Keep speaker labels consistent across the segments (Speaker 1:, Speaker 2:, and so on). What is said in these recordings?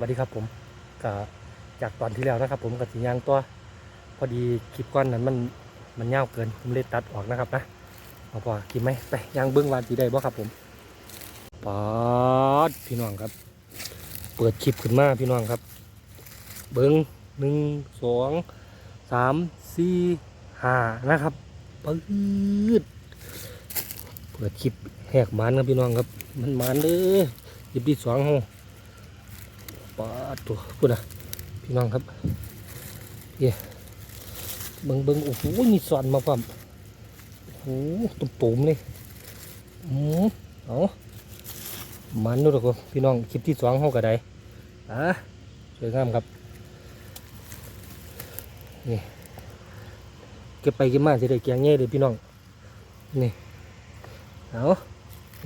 Speaker 1: วัสดีครับผมก็จากตอนที่แล้วนะครับ ผมกับสียางตัว พอดีคลิปก้อนนั้นมันมันยาวเกินผมเลยตัดออกนะครับนะเอาพอคลิปไหมไปยางเบิ้องวานสีได้บ่ครับผมปอดพี่น้องครับ เปิดคลิปขึ้นมาพี่น้องครับ เบิ้งหนึ่งสองสามสี่ห้านะครับปืดเปิดคลิปแหกมันครับพี่น้องครับ มันมันเลยหยิบที่สองห้อง ปาดตัวพูนะพี่น้องครับเย่เบิงเบิงโอ้โหมีสอนมาพร้อมโอ้โหตุ่มตุ่มๆเลยอืมเอามันดูแล้วก็พี่น้องคลิปที่สองเขาก็ได้อะสวยงามครับนี่เก็บไปเก็บมาจะได้แกงแง่เลยพี่น้องนี่เอา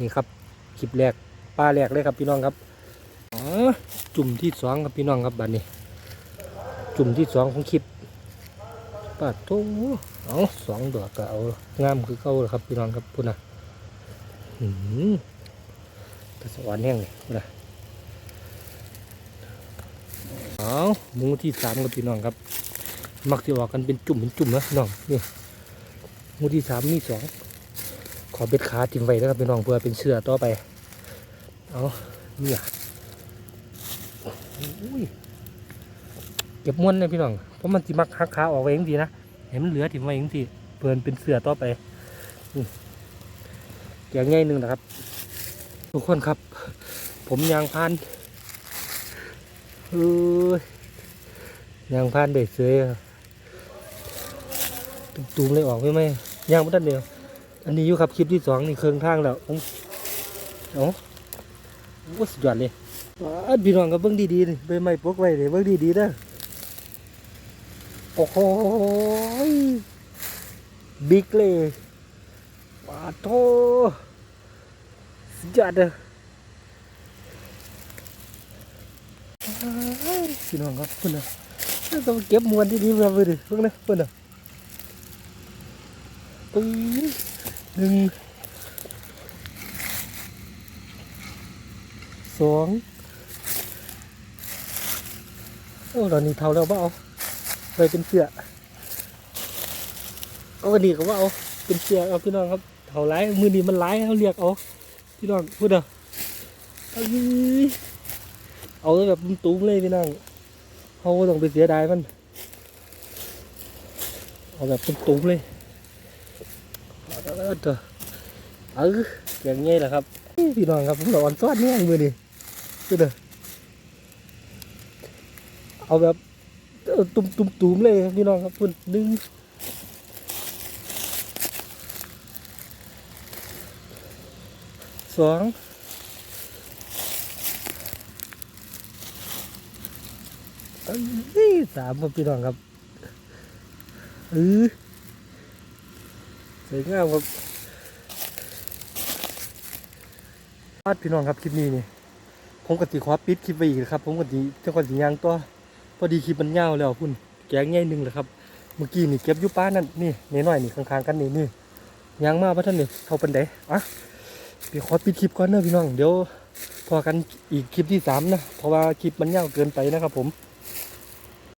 Speaker 1: นี่ครับคลิปแรกป้าแรกเลยครับพี่น้องครับ จุ่มที่สองครับพี่น้องครับบัดนี้ จุ่มที่สองของคลิปปาดโถเอาสองดอกก็เอางามคือเก่าแล้วครับพี่น้องครับพุ่นนะหืมกระสวรรค์แห้งเลยพุ่นนะเอาหมูที่สามครับพี่น้องครับมักจะออกกันเป็นจุ่มเป็นจุ่มนะพี่น้องนี่หมูที่สามมีสองขอเบ็ดขาจิ้มไว้นะครับพี่น้องเพื่อเป็นเสื้อต่อไปเอาเนี่ย อุ้ยเก็บม้วนเลยพี่น้องเพราะมันจิมักหักขาออกไว้องทีนะเห็นมันเหลือถิ่มไว้องทีเพื่อนเป็นเสือต่อไปอืมแกงง่ายหนึ่งนะครับ ทุกคนครับ ผมยางพานเอ้ยางพานเด็กเสยตุ้มๆเลยออกไม่ไหมยางไม่ทันเดียวอันนี้อยู่ครับคลิปที่สองนี่เครื่องทางแล้วเอาเอาโอ้สุดยอดเลย ว้าพี่น้องก็เบิ่งดีๆนี่ใบไม้ปกไว้นี่เบิ่งดีๆนะโอ้โหบิ๊กเลยว้าโทสุดยอดเลยว้ายพี่น้องครับเพิ่นนะต้องเก็บมวนดีๆมาเบิ่งดิเบิ่งนะเพิ่นนะปึ้งหนึ่งสอง โอ้ตอนนี้เท่าแล้วว่าเอาไปเป็นเสือเอาวันนี้ก็ว่าเอาเป็นเสือเอาพี่น้องครับเท่าไรมือนี้มันไรเขาเรียกเอาพี่น้องพูดเด้อเอาอีเอาแบบตุ้มเลยพี่น้องเขาบ่ต้องไปเสียดายมันเอาแบบตุ้มเลยเอาเด้อเด้อเอออย่างงี้แหละครับพี่น้องครับผมหลอนซ้อนเนี่ยมือนี้พูดเด้อ เอาแบบตุ่มตุ่มตุ่มเลยครับพี่น้องครับคุณหนึ่งสองเอ้ยสามครับพี่น้องครับเออสวยงามครับพาดพี่น้องครับคลิปนี้นี่ผมกติขอปิดคลิปไปอีกนะครับ ผมกติเจ้าคนสียางตัว พอดีคลิปมันยาวแล้วคุณแกงง่ายหนึ่งเลยครับ เมื่อกี้นี่เก็บอยู่ป้านั่นนี่นี่หน่อยนี่ข้างๆกันนี่นี่ยางมาพระท่านนี่เท่าปันไดอะพี่ขอปิดคลิปก่อนเนอะพี่น้องเดี๋ยวพอกันอีกคลิปที่สามนะเพราะว่าคลิปมันยาวเกินไปนะครับผม